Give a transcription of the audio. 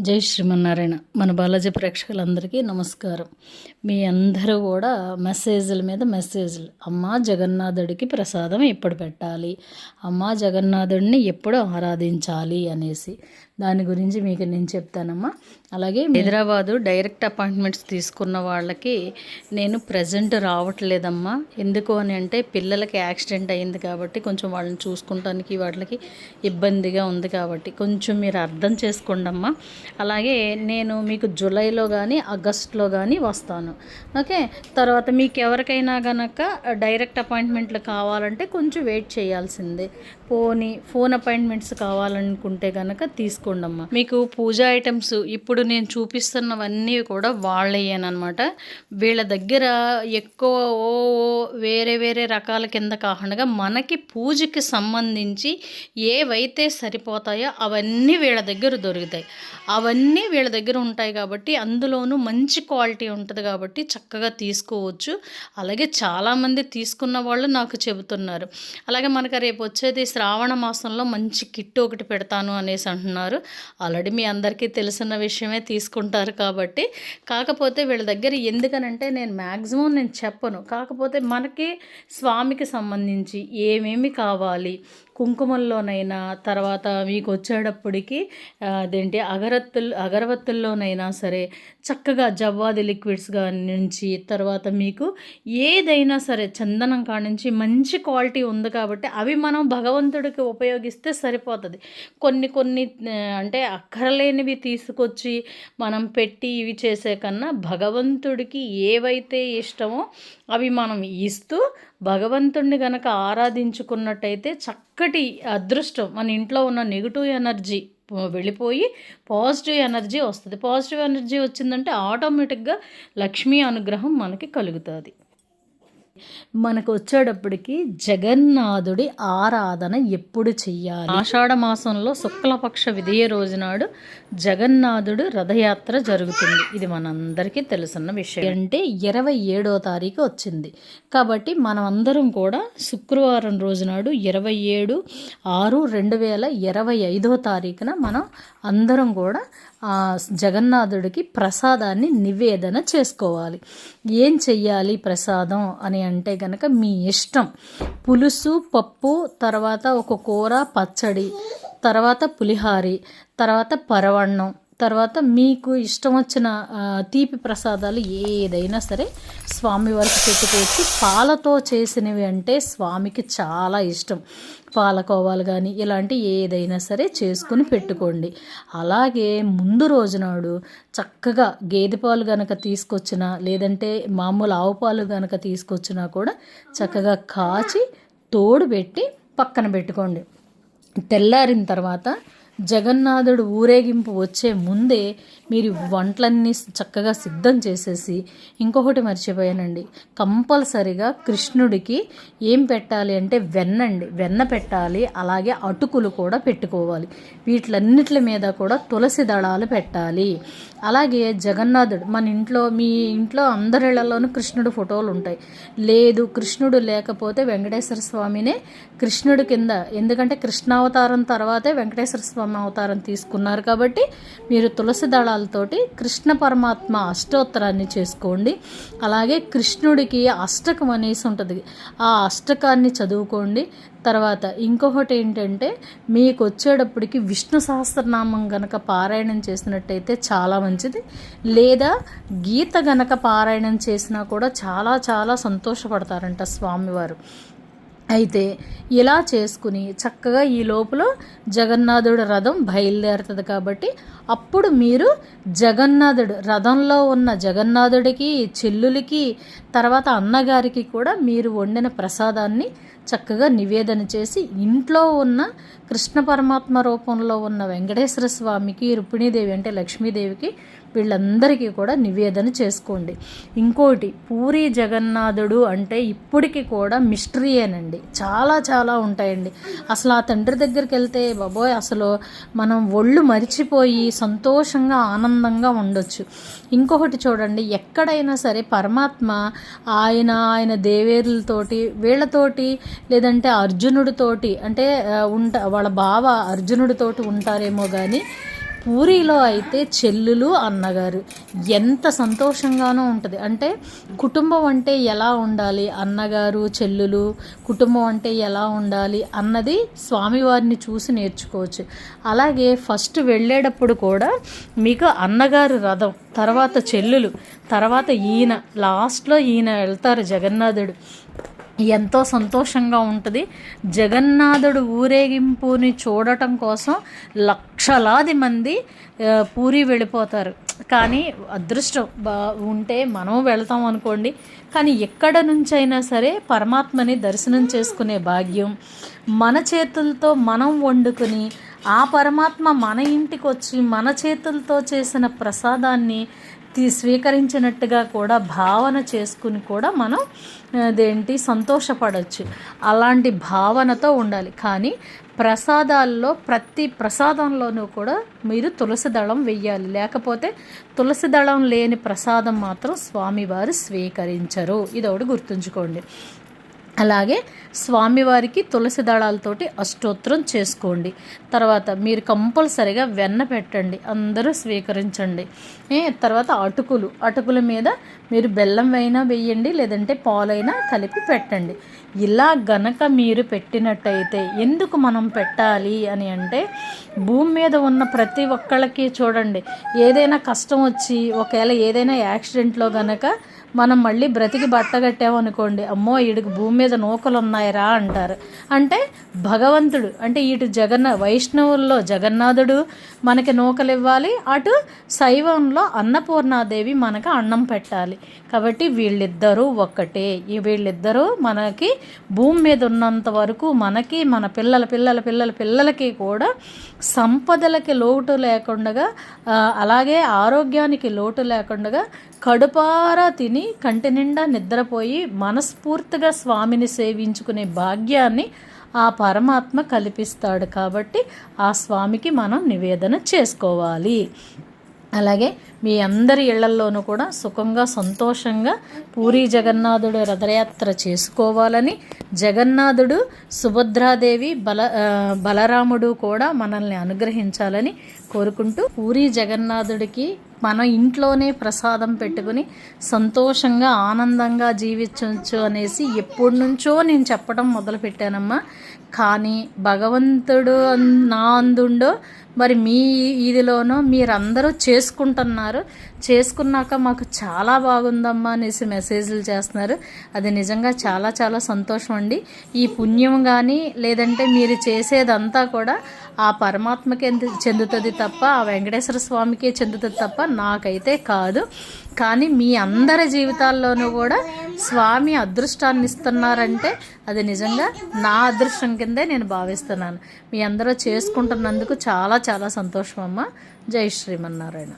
జై శ్రీమన్నారాయణ. మన బాలాజీ ప్రేక్షకులందరికీ నమస్కారం. మీ అందరూ కూడా మెసేజ్ల మీద మెసేజ్లు. అమ్మా జగన్నాథుడికి ప్రసాదం ఎప్పుడు పెట్టాలి? అమ్మా జగన్నాథుడిని ఎప్పుడు ఆరాధించాలి? అనేసి. దాని గురించి మీకు నేను చెప్తానమ్మా. అలాగే హైదరాబాదు డైరెక్ట్ అపాయింట్మెంట్స్ తీసుకున్న వాళ్ళకి నేను ప్రజెంట్ రావట్లేదమ్మా. ఎందుకు అని అంటే పిల్లలకి యాక్సిడెంట్ అయింది కాబట్టి కొంచెం వాళ్ళని చూసుకుంటానికి వాళ్ళకి ఇబ్బందిగా ఉంది కాబట్టి. కొంచెం మీరు అర్థం చేసుకోండి అమ్మా అలాగే నేను మీకు జూలైలో కానీ ఆగస్ట్లో కానీ వస్తాను. ఓకే? తర్వాత మీకు ఎవరికైనా కనుక డైరెక్ట్ అపాయింట్మెంట్లు కావాలంటే కొంచెం వెయిట్ చేయాల్సిందే. పోనీ ఫోన్ అపాయింట్మెంట్స్ కావాలనుకుంటే కనుక తీసుకు తీసుకోండి అమ్మ మీకు పూజా ఐటమ్స్ ఇప్పుడు నేను చూపిస్తున్నవన్నీ కూడా వాళ్ళయ్యానమాట వీళ్ళ దగ్గర ఎక్కువ ఓ ఓ వేరే వేరే రకాల కింద కాకుండా మనకి పూజకి సంబంధించి ఏవైతే సరిపోతాయో అవన్నీ వీళ్ళ దగ్గర దొరుకుతాయి. అవన్నీ వీళ్ళ దగ్గర ఉంటాయి కాబట్టి అందులోనూ మంచి క్వాలిటీ ఉంటుంది కాబట్టి చక్కగా తీసుకోవచ్చు. అలాగే చాలామంది తీసుకున్న వాళ్ళు నాకు చెబుతున్నారు. అలాగే మనకు రేపు వచ్చేది శ్రావణ మాసంలో మంచి కిట్ ఒకటి పెడతాను అనేసి అంటున్నారు. ఆల్రెడీ మీ అందరికీ తెలిసిన విషయమే తీసుకుంటారు కాబట్టి. కాకపోతే వీళ్ళ దగ్గర ఎందుకనంటే నేను మ్యాక్సిమం నేను చెప్పను. కాకపోతే మనకి స్వామికి సంబంధించి ఏమేమి కావాలి కుంకుమల్లోనైనా తర్వాత మీకు వచ్చేటప్పటికి అదేంటి అగరత్తులు అగరవత్తుల్లోనైనా సరే చక్కగా జవ్వాది లిక్విడ్స్గా నుంచి తర్వాత మీకు ఏదైనా సరే చందనం కాడ నుంచి మంచి క్వాలిటీ ఉంది కాబట్టి అవి మనం భగవంతుడికి ఉపయోగిస్తే సరిపోతుంది. కొన్ని కొన్ని అంటే అక్కరలేనివి తీసుకొచ్చి మనం పెట్టి ఇవి చేసే కన్నా భగవంతుడికి ఏవైతే ఇష్టమో అవి మనం ఇస్తూ భగవంతుణ్ణి గనక ఆరాధించుకున్నట్టయితే చక్కటి అదృష్టం. మన ఇంట్లో ఉన్న నెగిటివ్ ఎనర్జీ వెళ్ళిపోయి పాజిటివ్ ఎనర్జీ వస్తుంది. పాజిటివ్ ఎనర్జీ వచ్చిందంటే ఆటోమేటిక్గా లక్ష్మీ అనుగ్రహం మనకి కలుగుతుంది. మనకు వచ్చేటప్పటికి జగన్నాథుడి ఆరాధన ఎప్పుడు చెయ్యాలి? ఆషాఢ మాసంలో శుక్లపక్ష విధియ రోజు నాడు జగన్నాథుడు రథయాత్ర జరుగుతుంది. ఇది మనందరికీ తెలుసున్న విషయం. అంటే ఇరవై ఏడో తారీఖు వచ్చింది. కాబట్టి మనం అందరం కూడా శుక్రవారం రోజు నాడు ఇరవై ఏడు ఆరు రెండు వేల ఇరవై ఐదో తారీఖున మనం అందరం కూడా ఆ జగన్నాథుడికి ప్రసాదాన్ని నివేదన చేసుకోవాలి. ఏం చెయ్యాలి ప్రసాదం అని అంటే గనక మీ ఇష్టం. పులుసు పప్పు తర్వాత ఒక కూర పచ్చడి తర్వాత పులిహారి తర్వాత పరవన్నం తర్వాత మీకు ఇష్టం వచ్చిన తీపి ప్రసాదాలు ఏదైనా సరే స్వామి వారికి పెట్టుకోవచ్చు పాలతో చేసినవి అంటే స్వామికి చాలా ఇష్టం. పాలకోవాలు కానీ ఇలాంటి ఏదైనా సరే చేసుకుని పెట్టుకోండి. అలాగే ముందు రోజు నాడు చక్కగా గేదె పాలు గనక తీసుకొచ్చినా లేదంటే మామూలు ఆవు పాలు గనక తీసుకొచ్చినా కూడా చక్కగా కాచి తోడు పెట్టి పక్కన పెట్టుకోండి. తెల్లారిన తర్వాత జగన్నాథుడు ఊరేగింపు వచ్చే ముందే మీరు వంటలన్నీ చక్కగా సిద్ధం చేసేసి ఇంకొకటి మర్చిపోయానండి. కంపల్సరిగా కృష్ణుడికి ఏం పెట్టాలి అంటే వెన్నండి. వెన్న పెట్టాలి అలాగే అటుకులు కూడా పెట్టుకోవాలి. వీటిలన్నిటి మీద కూడా తులసి దళాలు పెట్టాలి. అలాగే జగన్నాథుడు మన ఇంట్లో మీ ఇంట్లో అందరిళ్ళలోనూ కృష్ణుడు ఫోటోలు ఉంటాయి. లేదు కృష్ణుడు లేకపోతే వెంకటేశ్వర స్వామినే కృష్ణుడి కింద ఎందుకంటే కృష్ణావతారం తర్వాతే వెంకటేశ్వర స్వామి అవతారం తీసుకున్నారు కాబట్టి మీరు తులసి దళాలతోటి కృష్ణ పరమాత్మ అష్టోత్తరాన్ని చేసుకోండి. అలాగే కృష్ణుడికి అష్టకం అనేసి ఉంటుంది. ఆ అష్టకాన్ని చదువుకోండి. తర్వాత ఇంకొకటి ఏంటంటే మీకు వచ్చేటప్పటికి విష్ణు సహస్రనామం గనక పారాయణం చేసినట్టయితే చాలా మంచిది. లేదా గీత గనక పారాయణం చేసినా కూడా చాలా చాలా సంతోషపడతారంట స్వామివారు. అయితే ఇలా చేసుకుని చక్కగా ఈ లోపల జగన్నాథుడు రథం బయలుదేరుతుంది కాబట్టి అప్పుడు మీరు జగన్నాథుడు రథంలో ఉన్న జగన్నాథుడికి చెల్లులకి తర్వాత అన్నగారికి కూడా మీరు వండిన ప్రసాదాన్ని చక్కగా నివేదన చేసి ఇంట్లో ఉన్న కృష్ణ పరమాత్మ రూపంలో ఉన్న వెంకటేశ్వర స్వామికి రుక్మిణీదేవి అంటే లక్ష్మీదేవికి వీళ్ళందరికీ కూడా నివేదన చేసుకోండి. ఇంకోటి పూరి జగన్నాథుడు అంటే ఇప్పటికి కూడా మిస్టరీయేనండి చాలా చాలా ఉంటాయండి. అసలు ఆ తండ్రి దగ్గరికి వెళ్తే బాబోయ్ అసలు మనం ఒళ్ళు మరిచిపోయి సంతోషంగా ఆనందంగా ఉండొచ్చు. ఇంకొకటి చూడండి ఎక్కడైనా సరే పరమాత్మ ఆయన ఆయన దేవేరులతోటి వీళ్ళతోటి లేదంటే అర్జునుడితోటి అంటే ఉంట వాళ్ళ బావ అర్జునుడితోటి ఉంటారేమో కానీ పూరిలో అయితే చెల్లులు అన్నగారు ఎంత సంతోషంగానో ఉంటుంది. అంటే కుటుంబం అంటే ఎలా ఉండాలి? అన్నగారు చెల్లులు కుటుంబం అంటే ఎలా ఉండాలి? అన్నది స్వామివారిని చూసి నేర్చుకోవచ్చు. అలాగే ఫస్ట్ వెళ్ళేటప్పుడు కూడా మీకు అన్నగారు రథం తర్వాత చెల్లులు తర్వాత ఈయన లాస్ట్లో ఈయన వెళ్తారు జగన్నాథుడు. ఎంతో సంతోషంగా ఉంటుంది. జగన్నాథుడు ఊరేగింపుని చూడటం కోసం లక్షలాది మంది పూరి వెళ్ళిపోతారు. కానీ అదృష్టం బా ఉంటే మనం వెళతాం అనుకోండి. కానీ ఎక్కడ నుంచైనా సరే పరమాత్మని దర్శనం చేసుకునే భాగ్యం మన చేతులతో మనం వండుకుని ఆ పరమాత్మ మన ఇంటికి వచ్చి మన చేతులతో చేసిన ప్రసాదాన్ని స్వీకరించినట్టుగా కూడా భావన చేసుకుని కూడా మనం అదేంటి సంతోషపడవచ్చు అలాంటి భావనతో ఉండాలి. కానీ ప్రసాదాల్లో ప్రతి ప్రసాదంలోనూ కూడా మీరు తులసి దళం వెయ్యాలి. లేకపోతే తులసి దళం లేని ప్రసాదం మాత్రం స్వామివారు స్వీకరించరు. ఇది ఒకటి గుర్తుంచుకోండి. అలాగే స్వామివారికి తులసి దళాలతోటి అష్టోత్తరం చేసుకోండి. తర్వాత మీరు కంపల్సరిగా వెన్న పెట్టండి. అందరూ స్వీకరించండి. తర్వాత అటుకులు. అటుకుల మీద మీరు బెల్లం అయినా వేయండి లేదంటే పాలైనా కలిపి పెట్టండి. ఇలా గనక మీరు పెట్టినట్టయితే ఎందుకు మనం పెట్టాలి అని అంటే భూమి మీద ఉన్న ప్రతి ఒక్కళ్ళకి చూడండి. ఏదైనా కష్టం వచ్చి ఒకవేళ ఏదైనా యాక్సిడెంట్లో గనక మనం మళ్ళీ బ్రతికి బట్టగట్టామనుకోండి అమ్మో ఈడికి భూమి మీద నూకలు ఉన్నాయిరా అంటారు. అంటే భగవంతుడు అంటే ఇటు జగన్న వైష్ణవుల్లో జగన్నాథుడు మనకి నూకలు ఇవ్వాలి అటు శైవంలో అన్నపూర్ణాదేవి మనకు అన్నం పెట్టాలి. కాబట్టి వీళ్ళిద్దరూ ఒక్కటే. ఈ వీళ్ళిద్దరూ మనకి భూమి మీద ఉన్నంత వరకు మనకి మన పిల్లల పిల్లల పిల్లల పిల్లలకి కూడా సంపదలకి లోటు లేకుండా అలాగే ఆరోగ్యానికి లోటు లేకుండా కడుపారా తిని కంటి నిండా నిద్రపోయి మనస్ఫూర్తిగా స్వామిని సేవించుకునే భాగ్యాన్ని ఆ పరమాత్మ కల్పిస్తాడు కాబట్టి ఆ స్వామికి మనం నివేదన చేసుకోవాలి. అలాగే మీ అందరి ఇళ్ళల్లోనూ కూడా సుఖంగా సంతోషంగా పూరి జగన్నాథుడు రథయాత్ర చేసుకోవాలని జగన్నాథుడు సుభద్రాదేవి బల బలరాముడు కూడా మనల్ని అనుగ్రహించాలని కోరుకుంటూ పూరి జగన్నాథుడికి మన ఇంట్లోనే ప్రసాదం పెట్టుకుని సంతోషంగా ఆనందంగా జీవించవచ్చు అనేసి ఎప్పటి నుంచో నేను చెప్పడం మొదలుపెట్టానమ్మా. కానీ భగవంతుడు అన్- నా అందుండో మరి మీ ఇదిలోనో మీరందరూ చేసుకుంటున్నారు. చేసుకున్నాక మాకు చాలా బాగుందమ్మా అనేసి మెసేజ్లు చేస్తున్నారు. అది నిజంగా చాలా చాలా సంతోషం అండి. ఈ పుణ్యం కానీ లేదంటే మీరు చేసేదంతా కూడా ఆ పరమాత్మకే చెందుతుంది తప్ప ఆ వెంకటేశ్వర స్వామికే చెందుతుంది తప్ప నాకైతే కాదు. కానీ మీ అందరి జీవితాల్లోనూ కూడా స్వామి అదృష్టాన్ని ఇస్తున్నారంటే అది నిజంగా నా అదృష్టం కిందే నేను భావిస్తున్నాను. మీ అందరూ చేసుకుంటున్నందుకు చాలా చాలా సంతోషం అమ్మ. జై శ్రీమన్నారాయణ.